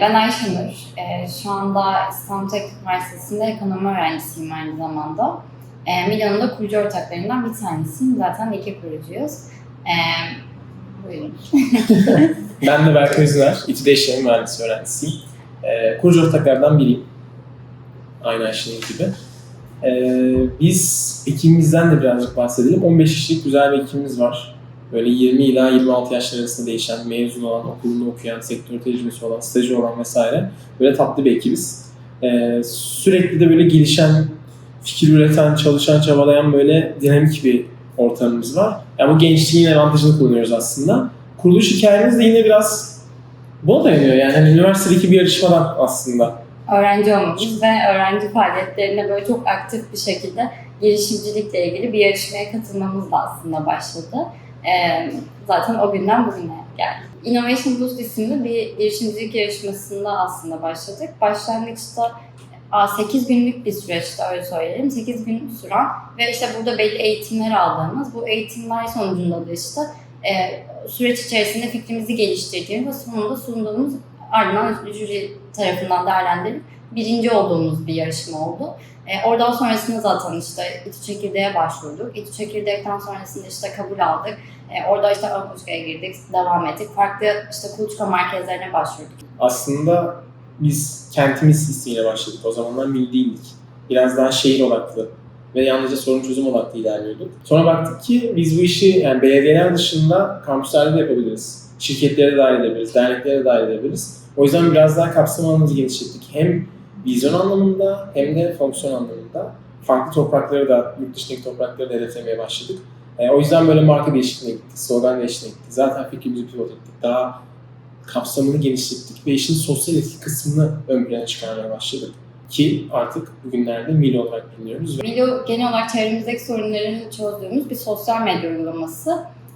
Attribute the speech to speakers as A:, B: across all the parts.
A: ben Ayşenur. Ee, şu anda İstanbul Teknik Üniversitesi'nde ekonomi öğrencisiyim aynı zamanda. Ee, Milan'ın da kurucu ortaklarından bir tanesiyim. Zaten iki kurucuyuz. Ee, buyurun.
B: Ben de Berkay Özüner, İTÜ'de işletme mühendisi öğrencisiyim. Kurucu ortaklardan biriyim. Aynı Ayşe'nin gibi. Biz ekibimizden de birazcık bahsedelim. 15 kişilik güzel bir ekibimiz var. Böyle 20 ila 26 yaşlar arasında değişen, mezun olan, okulunu okuyan, sektör tecrübesi olan, stajı olan vesaire. Böyle tatlı bir ekibiz. Ee, sürekli de böyle gelişen, fikir üreten, çalışan, çabalayan böyle dinamik bir ortamımız var. Yani bu gençliğin avantajını kullanıyoruz aslında. Kuruluş hikayemiz de yine biraz buna dayanıyor yani hani üniversitedeki bir yarışmadan aslında.
A: öğrenci olmamız ve öğrenci faaliyetlerine böyle çok aktif bir şekilde girişimcilikle ilgili bir yarışmaya katılmamız da aslında başladı. Ee, zaten o günden bugüne geldi. Innovation Boost isimli bir girişimcilik yarışmasında aslında başladık. Başlangıçta aa, 8 günlük bir süreçti öyle söyleyelim. 8 gün süren ve işte burada belli eğitimler aldığımız bu eğitimler sonucunda da işte e, süreç içerisinde fikrimizi geliştirdiğimiz ve sonunda sunduğumuz ardından jüri tarafından değerlendirilip birinci olduğumuz bir yarışma oldu. E, oradan sonrasında zaten işte İTÜ Çekirdeğe başvurduk. İTÜ Çekirdek'ten sonrasında işte kabul aldık. E, orada işte ön kuluçkaya girdik, devam ettik. Farklı işte kuluçka merkezlerine başvurduk.
B: Aslında biz kentimiz hissiyle başladık. O zamanlar mil değildik. Biraz daha şehir odaklı ve yalnızca sorun çözüm odaklı ilerliyorduk. Sonra baktık ki biz bu işi yani belediyeler dışında kampüslerde de yapabiliriz. Şirketlere dahil edebiliriz, derneklere de dahil edebiliriz. O yüzden biraz daha kapsam alanımızı genişlettik. Hem vizyon anlamında hem de fonksiyon anlamında. Farklı toprakları da, yurt dışındaki toprakları da hedeflemeye başladık. E, o yüzden böyle marka değişikliğine gittik, slogan değişikliğine gittik. Zaten fikrimizi pivot ettik. Daha kapsamını genişlettik ve işin sosyal etki kısmını ön plana çıkarmaya başladık. Ki artık bugünlerde Mil olarak biliniyoruz.
A: Milo genel olarak çevremizdeki sorunları çözdüğümüz bir sosyal medya uygulaması.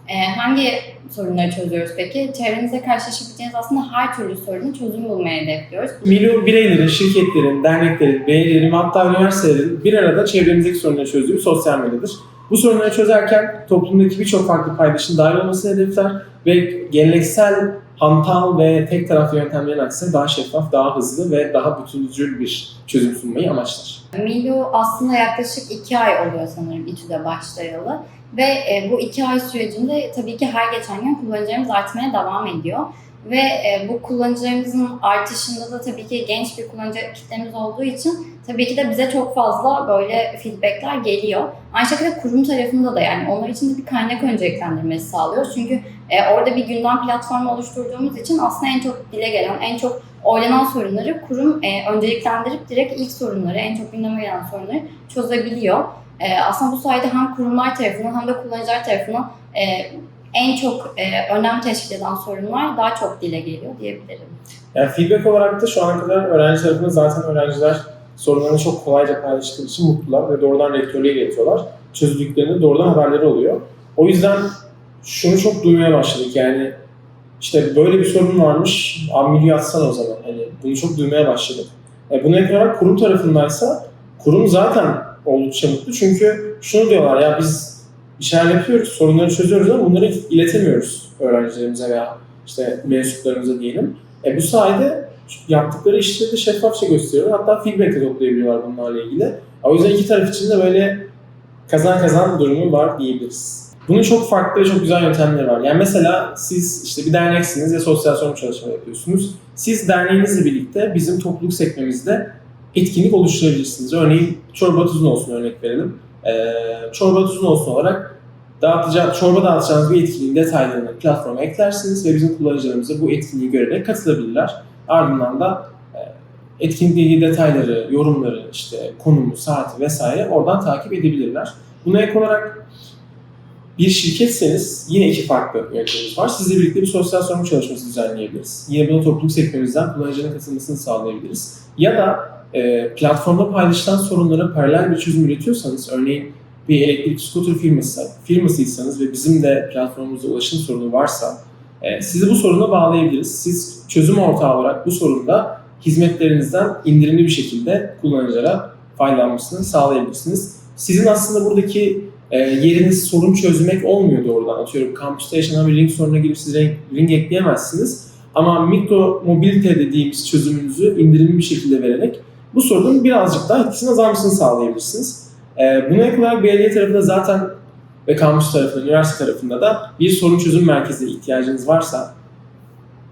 A: E, hangi sorunları çözüyoruz peki? Çevremizde karşılaşabileceğiniz aslında her türlü sorunun çözüm bulmaya hedefliyoruz.
B: Milo bireylerin, şirketlerin, derneklerin, ve hatta üniversitelerin bir arada çevremizdeki sorunları çözdüğü sosyal medyadır. Bu sorunları çözerken toplumdaki birçok farklı paydaşın dahil olmasını hedefler ve geleneksel hantal ve tek taraflı yöntemlerin aksine daha şeffaf, daha hızlı ve daha bütüncül bir çözüm sunmayı amaçlar.
A: Milo aslında yaklaşık iki ay oluyor sanırım İTÜ'de başlayalı. Ve e, bu iki ay sürecinde tabii ki her geçen gün kullanıcılarımız artmaya devam ediyor. Ve e, bu kullanıcılarımızın artışında da tabii ki genç bir kullanıcı kitlemiz olduğu için tabii ki de bize çok fazla böyle feedbackler geliyor. Aynı şekilde kurum tarafında da yani onlar için de bir kaynak önceliklendirmesi sağlıyoruz. Çünkü e, orada bir gündem platformu oluşturduğumuz için aslında en çok dile gelen, en çok oylanan sorunları kurum e, önceliklendirip direkt ilk sorunları, en çok gündeme gelen sorunları çözebiliyor. Aslında bu sayede hem kurumlar tarafından hem de kullanıcılar tarafından en çok e, önem teşkil eden sorunlar daha çok dile geliyor diyebilirim.
B: Yani feedback olarak da şu ana kadar öğrenci tarafında zaten öğrenciler sorunlarını çok kolayca paylaştıkları için mutlular ve doğrudan rektörlüğe iletiyorlar. Çözdüklerinde doğrudan haberleri oluyor. O yüzden şunu çok duymaya başladık yani işte böyle bir sorun varmış, abi milli atsana o zaman. Hani bunu çok duymaya başladık. E, buna ek olarak kurum tarafındaysa kurum zaten oldukça mutlu çünkü şunu diyorlar ya biz bir şeyler yapıyoruz, sorunları çözüyoruz ama bunları iletemiyoruz öğrencilerimize veya işte mensuplarımıza diyelim. E, bu sayede yaptıkları işleri de şeffafça gösteriyorlar. Hatta feedback de toplayabiliyorlar bunlarla ilgili. O yüzden iki taraf için de böyle kazan kazan durumu var diyebiliriz. Bunun çok farklı ve çok güzel yöntemleri var. Yani mesela siz işte bir derneksiniz ve sosyal sorumlu çalışma yapıyorsunuz. Siz derneğinizle birlikte bizim topluluk sekmemizde etkinlik oluşturabilirsiniz. Örneğin çorba tuzun olsun örnek verelim. Ee, çorba tuzun olsun olarak dağıtacağı, çorba dağıtacağınız bir etkinliğin detaylarını platforma eklersiniz ve bizim kullanıcılarımız bu etkinliği görerek katılabilirler. Ardından da e, etkinlikle ilgili detayları, yorumları, işte konumu, saati vesaire oradan takip edebilirler. Buna ek olarak bir şirketseniz yine iki farklı yöntemimiz var. Sizle birlikte bir sosyal sorumlu çalışması düzenleyebiliriz. Yine bunu topluluk sekmemizden kullanıcının katılmasını sağlayabiliriz. Ya da e, platformda paylaşılan sorunlara paralel bir çözüm üretiyorsanız, örneğin bir elektrik scooter firması, firmasıysanız ve bizim de platformumuzda ulaşım sorunu varsa e, sizi bu soruna bağlayabiliriz. Siz çözüm ortağı olarak bu sorunda hizmetlerinizden indirimli bir şekilde kullanıcılara faydalanmasını sağlayabilirsiniz. Sizin aslında buradaki e, yeriniz sorun çözmek olmuyor doğrudan. Atıyorum kampüste yaşanan bir ring sorununa girip siz ring, ring ekleyemezsiniz. Ama mikro mobilite dediğimiz çözümünüzü indirimli bir şekilde vererek bu sorunun birazcık daha etkisini azalmasını sağlayabilirsiniz. Ee, buna ek olarak belediye tarafında zaten ve kampüs tarafında, üniversite tarafında da bir sorun çözüm merkezine ihtiyacınız varsa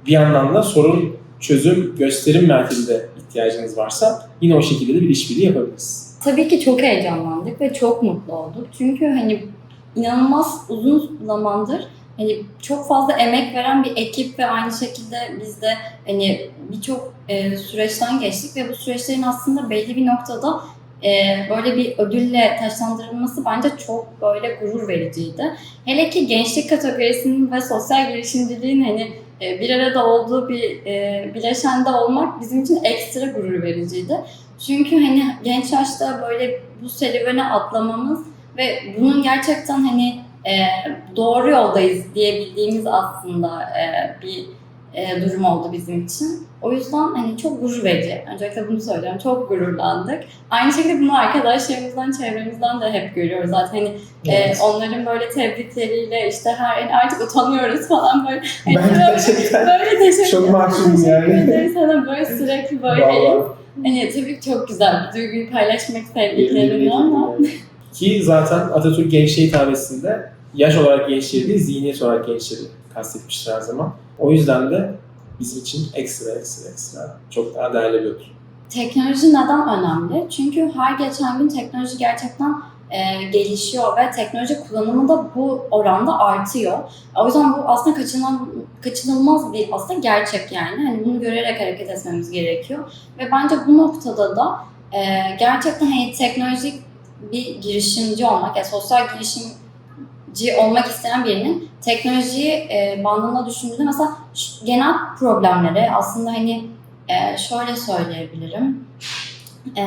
B: bir yandan da sorun çözüm gösterim merkezine ihtiyacınız varsa yine o şekilde de bir işbirliği yapabiliriz.
A: Tabii ki çok heyecanlandık ve çok mutlu olduk. Çünkü hani inanılmaz uzun zamandır hani çok fazla emek veren bir ekip ve aynı şekilde biz de hani birçok e, süreçten geçtik ve bu süreçlerin aslında belli bir noktada e, böyle bir ödülle taşlandırılması bence çok böyle gurur vericiydi. Hele ki gençlik kategorisinin ve sosyal girişimciliğin hani e, bir arada olduğu bir e, bileşende olmak bizim için ekstra gurur vericiydi. Çünkü hani genç yaşta böyle bu serüvene atlamamız ve bunun gerçekten hani e, doğru yoldayız diyebildiğimiz aslında e, bir e, durum oldu bizim için. O yüzden hani çok gurur verici. Öncelikle bunu söylüyorum. Çok gururlandık. Aynı şekilde bunu arkadaşlarımızdan, çevremizden de hep görüyoruz. Zaten hani e,
B: Evet.
A: onların böyle tebrikleriyle işte her hani artık utanıyoruz falan böyle. Hani
B: Ben
A: böyle-
B: gerçekten
A: böyle teşekkür
B: çok mahcubum yani.
A: sana böyle sürekli böyle Hani tabii ki çok güzel bir duyguyu paylaşmak
B: ediyorum
A: ama
B: yani. Ki zaten Atatürk Gençliği hitabesinde yaş olarak gençleri değil, zihniyet olarak gençleri kastetmiştir her zaman. O yüzden de bizim için ekstra ekstra ekstra çok daha değerli bir ödül.
A: teknoloji neden önemli? Çünkü her geçen gün teknoloji gerçekten e, gelişiyor ve teknoloji kullanımı da bu oranda artıyor. O yüzden bu aslında kaçınılmaz, kaçınılmaz bir aslında gerçek yani. Hani bunu görerek hareket etmemiz gerekiyor. Ve bence bu noktada da e, gerçekten hani teknolojik bir girişimci olmak, yani sosyal girişimci olmak isteyen birinin teknolojiyi e, bandında düşündüğünde mesela genel problemlere aslında hani e, şöyle söyleyebilirim. E,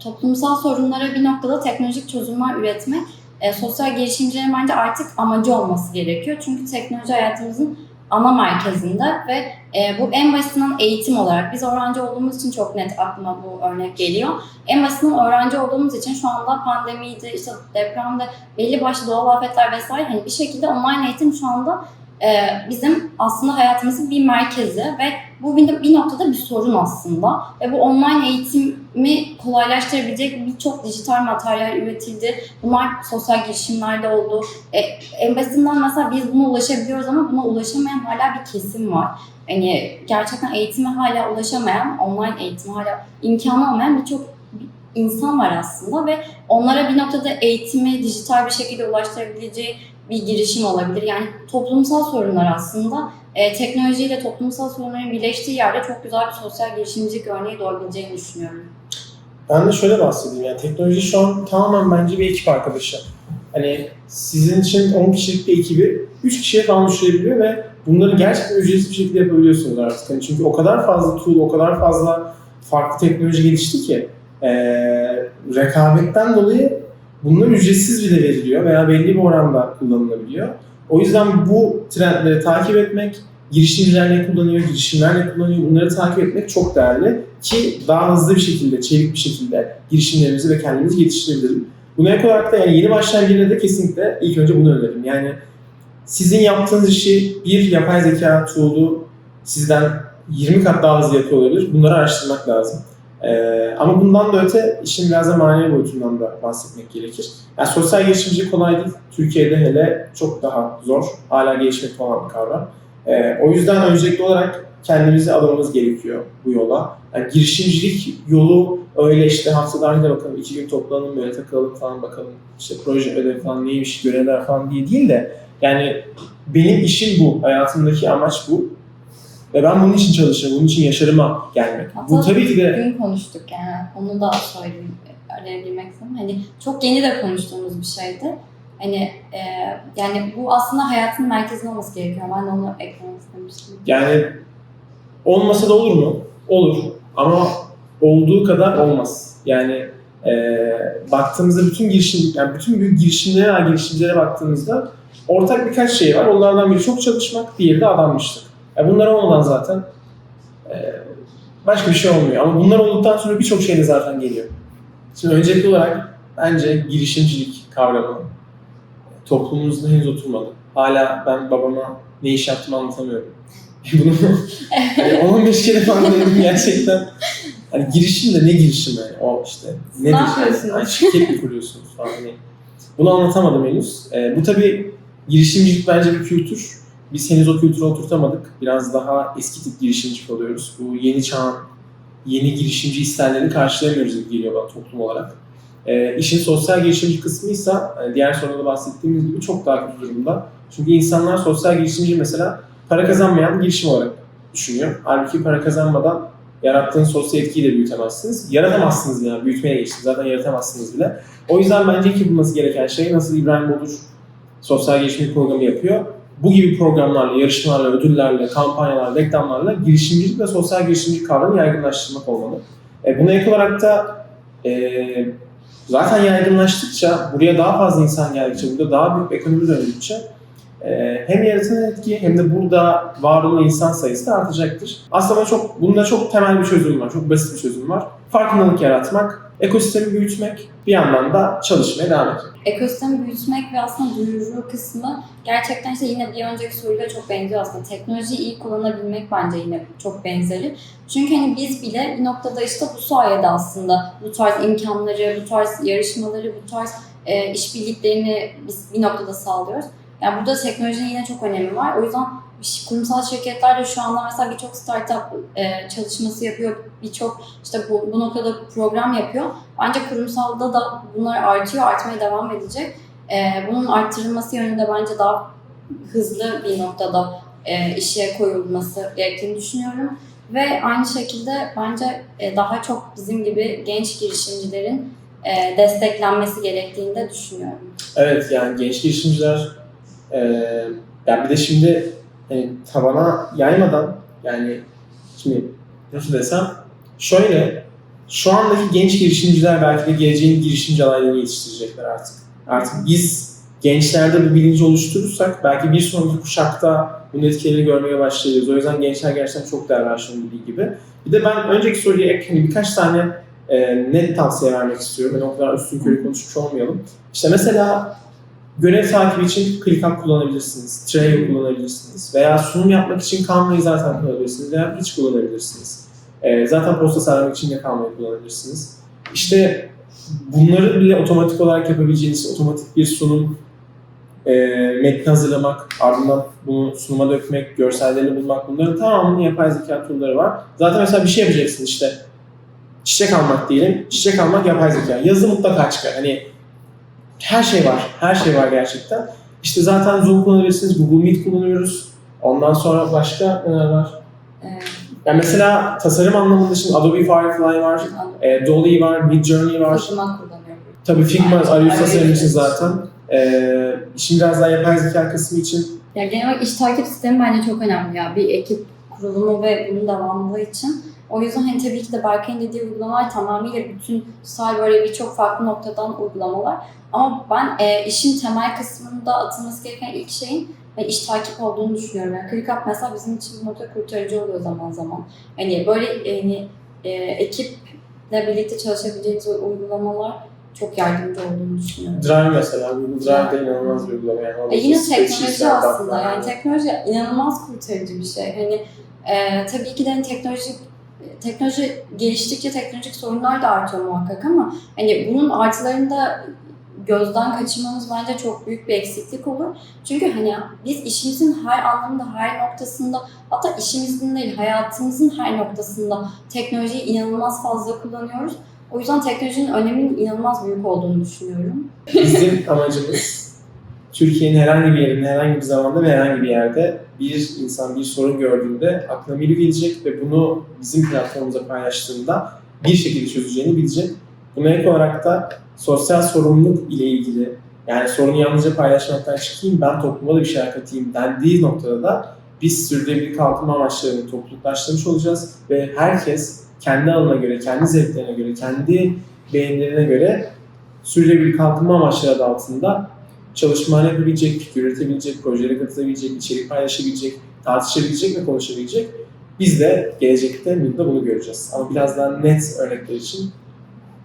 A: toplumsal sorunlara bir noktada teknolojik çözümler üretmek e, sosyal girişimcilerin bence artık amacı olması gerekiyor. Çünkü teknoloji hayatımızın ana merkezinde ve e, bu en basitinden eğitim olarak biz öğrenci olduğumuz için çok net aklıma bu örnek geliyor. En basitinden öğrenci olduğumuz için şu anda pandemiydi, işte depremde belli başlı doğal afetler vesaire hani bir şekilde online eğitim şu anda bizim aslında hayatımızın bir merkezi ve bu bir, noktada bir sorun aslında. Ve bu online eğitimi kolaylaştırabilecek birçok dijital materyal üretildi. Bunlar sosyal girişimlerde oldu. E, en basitinden mesela biz buna ulaşabiliyoruz ama buna ulaşamayan hala bir kesim var. Hani gerçekten eğitime hala ulaşamayan, online eğitime hala imkanı olmayan birçok insan var aslında ve onlara bir noktada eğitimi dijital bir şekilde ulaştırabileceği bir girişim olabilir. Yani toplumsal sorunlar aslında e, teknolojiyle toplumsal sorunların birleştiği yerde çok güzel bir sosyal girişimcilik örneği doğabileceğini düşünüyorum.
B: Ben de şöyle bahsedeyim yani teknoloji şu an tamamen bence bir ekip arkadaşı. Hani sizin için 10 kişilik bir ekibi 3 kişiye falan düşürebiliyor ve bunları gerçekten ücretsiz bir şekilde yapabiliyorsunuz artık. Hani çünkü o kadar fazla tool, o kadar fazla farklı teknoloji gelişti ki eee rekabetten dolayı bunlar ücretsiz bile veriliyor veya belli bir oranda kullanılabiliyor. O yüzden bu trendleri takip etmek, girişimciler ne kullanıyor, girişimler ne kullanıyor bunları takip etmek çok değerli ki daha hızlı bir şekilde, çevik bir şekilde girişimlerimizi ve kendimizi geliştirebilirim. Buna ek olarak da yani yeni başlayan birine de kesinlikle ilk önce bunu öneririm. Yani sizin yaptığınız işi bir yapay zeka tool'u sizden 20 kat daha hızlı yapıyor olabilir. Bunları araştırmak lazım. Ee, ama bundan da öte işin biraz da manevi boyutundan da bahsetmek gerekir. Yani sosyal girişimcilik kolay değil. Türkiye'de hele çok daha zor. Hala gelişmekte olan bir kavram. Ee, o yüzden öncelikli olarak kendimizi almamız gerekiyor bu yola. Yani girişimcilik yolu öyle işte haftada aynı bakalım iki gün toplanalım böyle takılalım falan bakalım işte proje ödev falan neymiş görevler falan diye değil de yani benim işim bu, hayatımdaki amaç bu. Ve ben bunun için çalışırım, bunun için yaşarıma gelmek. bu
A: Hatta
B: tabii ki de
A: Dün konuştuk yani onu da söyleyeyim girmek istedim. Hani çok yeni de konuştuğumuz bir şeydi. Hani e, yani bu aslında hayatın merkezinde olması gerekiyor. Ben de onu eklemek istemiştim.
B: yani olmasa da olur mu? Olur. Ama olduğu kadar olmaz. Yani eee baktığımızda bütün girişim, yani bütün büyük girişimlere girişimcilere baktığımızda ortak birkaç şey var. Onlardan biri çok çalışmak, diğeri de adanmışlık. Yani bunlar olmadan zaten eee, başka bir şey olmuyor. Ama bunlar olduktan sonra birçok şey de zaten geliyor. Şimdi öncelikli olarak bence girişimcilik kavramı toplumumuzda henüz oturmadı. Hala ben babama ne iş yaptığımı anlatamıyorum. Bunu hani 15 kere falan denedim gerçekten. Hani girişim de ne girişimi o işte. Nedir?
A: yapıyorsunuz?
B: Hani şirket mi kuruyorsunuz falan hani. Bunu anlatamadım henüz. Ee, bu tabii girişimcilik bence bir kültür. Biz henüz o kültürü oturtamadık. Biraz daha eski tip girişimci oluyoruz. Bu yeni çağın yeni girişimci isterlerini karşılayamıyoruz gibi geliyor bana toplum olarak. Ee, işin sosyal girişimci kısmıysa hani diğer soruda da bahsettiğimiz gibi çok daha kötü durumda. Çünkü insanlar sosyal girişimci mesela para kazanmayan girişim olarak düşünüyor. Halbuki para kazanmadan yarattığın sosyal etkiyi de büyütemezsiniz. Yaratamazsınız yani. Büyütmeye geçtim. Zaten yaratamazsınız bile. O yüzden bence ilk yapılması gereken şey nasıl İbrahim Bodur sosyal gelişim programı yapıyor. Bu gibi programlarla, yarışmalarla, ödüllerle, kampanyalarla, reklamlarla girişimcilik ve sosyal girişimcilik kavramını yaygınlaştırmak olmalı. E, buna ek olarak da e, zaten yaygınlaştıkça, buraya daha fazla insan geldikçe, burada daha büyük ekonomi döndükçe e, hem yaratan etki hem de burada var olan insan sayısı da artacaktır. Aslında çok, bunda çok temel bir çözüm var, çok basit bir çözüm var. Farkındalık yaratmak, ekosistemi büyütmek, bir yandan da çalışmaya devam etmek.
A: ekosistemi büyütmek ve aslında duyuru kısmı gerçekten işte yine bir önceki soruyla çok benziyor aslında. Teknolojiyi iyi kullanabilmek bence yine çok benzeri. Çünkü hani biz bile bir noktada işte bu sayede aslında bu tarz imkanları, bu tarz yarışmaları, bu tarz e, işbirliklerini biz bir noktada sağlıyoruz. Yani burada teknolojinin yine çok önemi var. O yüzden kurumsal şirketler de şu anda mesela birçok startup e, çalışması yapıyor. Birçok işte bu, bu noktada program yapıyor. Bence kurumsalda da bunlar artıyor, artmaya devam edecek. Ee, bunun arttırılması yönünde bence daha hızlı bir noktada e, işe koyulması gerektiğini düşünüyorum. Ve aynı şekilde bence e, daha çok bizim gibi genç girişimcilerin e, desteklenmesi gerektiğini de düşünüyorum.
B: Evet yani genç girişimciler e, yani bir de şimdi hani tabana yaymadan yani şimdi nasıl desem şöyle şu andaki genç girişimciler belki de geleceğin girişimci adaylarını yetiştirecekler artık. Artık biz gençlerde bu bilinci oluşturursak belki bir sonraki kuşakta bunun etkilerini görmeye başlayacağız. O yüzden gençler gerçekten çok değerli Ayşe'nin dediği gibi. Bir de ben önceki soruya ek hani birkaç tane e, net tavsiye vermek istiyorum. Ben o kadar üstün körü konuşmuş olmayalım. İşte mesela görev takibi için ClickUp kullanabilirsiniz, Trello kullanabilirsiniz veya sunum yapmak için Canva'yı zaten kullanabilirsiniz veya hiç kullanabilirsiniz. Ee, zaten posta sarmak için de Canva'yı kullanabilirsiniz. İşte bunları bile otomatik olarak yapabileceğiniz otomatik bir sunum e, metni hazırlamak, ardından bunu sunuma dökmek, görsellerini bulmak bunların tamamının yapay zeka tool'ları var. Zaten mesela bir şey yapacaksın işte çiçek almak diyelim. Çiçek almak yapay zeka. Yazı mutlaka çıkar. Hani her şey var. Her şey var gerçekten. İşte zaten Zoom kullanabilirsiniz. Google Meet kullanıyoruz. Ondan sonra başka neler var?
A: Ee,
B: Yani mesela tasarım anlamında şimdi Adobe Firefly var, e, Dolly var, Midjourney var.
A: Figma kullanıyorum.
B: Tabii Figma
A: Evet.
B: tasarım için zaten. E, işin biraz daha yapay zeka kısmı için
A: Ya genel olarak iş takip sistemi bence çok önemli ya. Bir ekip kurulumu ve bunun devamlılığı için. O yüzden hani tabii ki de Berkay'ın dediği uygulamalar tamamıyla bütün say böyle birçok farklı noktadan uygulamalar. Ama ben e, işin temel kısmında atılması gereken ilk şeyin e, iş takip olduğunu düşünüyorum. Yani ClickUp mesela bizim için bir nokta kurtarıcı oluyor zaman zaman. Hani böyle hani, e, ekiple birlikte çalışabileceğiniz uygulamalar çok yardımcı olduğunu düşünüyorum.
B: Drive mesela. Google Drive de inanılmaz bir uygulama. Yani
A: E yine teknoloji aslında.
B: bug'lar
A: Yani teknoloji inanılmaz kurtarıcı bir şey. Hani e, tabii ki de hani teknoloji teknoloji geliştikçe teknolojik sorunlar da artıyor muhakkak ama hani bunun artılarını da gözden kaçırmamız bence çok büyük bir eksiklik olur. Çünkü hani biz işimizin her anlamda, her noktasında hatta işimizin değil hayatımızın her noktasında teknolojiyi inanılmaz fazla kullanıyoruz. O yüzden teknolojinin öneminin inanılmaz büyük olduğunu düşünüyorum.
B: Bizim amacımız Türkiye'nin herhangi bir yerinde, herhangi bir zamanda ve herhangi bir yerde bir insan bir sorun gördüğünde aklına biri gelecek ve bunu bizim platformumuza paylaştığında bir şekilde çözeceğini bilecek. Buna ek olarak da sosyal sorumluluk ile ilgili yani sorunu yalnızca paylaşmaktan çıkayım ben topluma da bir şeyler katayım dendiği noktada da biz sürdürülebilir kalkınma amaçlarını topluluklaştırmış olacağız ve herkes kendi alanına göre, kendi zevklerine göre, kendi beğenilerine göre sürdürülebilir kalkınma amaçları adı altında çalışmalar yapabilecek, fikir üretebilecek, projelere katılabilecek, içerik paylaşabilecek, tartışabilecek ve konuşabilecek. Biz de gelecekte Mood'da bunu göreceğiz. Ama biraz daha net örnekler için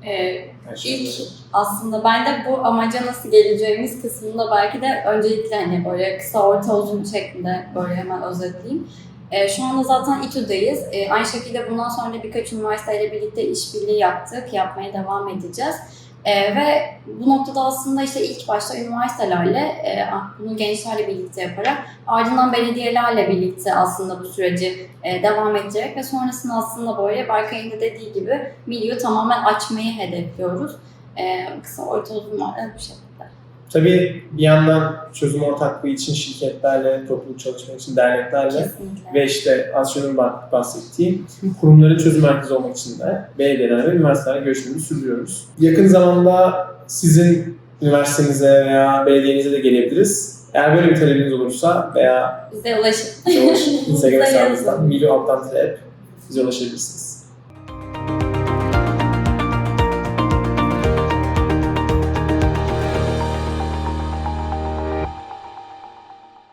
A: Ee, İlk aslında ben de bu amaca nasıl geleceğimiz kısmında belki de öncelikle hani böyle kısa orta uzun şeklinde böyle hemen özetleyeyim. E, şu anda zaten İTÜ'deyiz. E, aynı şekilde bundan sonra birkaç üniversiteyle birlikte işbirliği yaptık. Yapmaya devam edeceğiz. E, ve bu noktada aslında işte ilk başta üniversitelerle, e, bunu gençlerle birlikte yaparak, ardından belediyelerle birlikte aslında bu süreci e, devam edecek ve sonrasında aslında böyle Berkay'ın da dediği gibi Milyo'yu tamamen açmayı hedefliyoruz. E, kısa orta uzun bu şekilde.
B: Tabii bir yandan çözüm ortaklığı için şirketlerle, topluluk çalışma için derneklerle
A: Kesinlikle.
B: ve işte az önce bah- bahsettiğim kurumların çözüm merkezi olmak için de belediyeler ve üniversitelerle görüşmeleri sürdürüyoruz. Yakın zamanda sizin üniversitenize veya belediyenize de gelebiliriz. Eğer böyle bir talebiniz olursa veya
A: Bize ulaşın.
B: bize ulaşın Instagram hesabımızdan milli alttan bize ulaşabilirsiniz.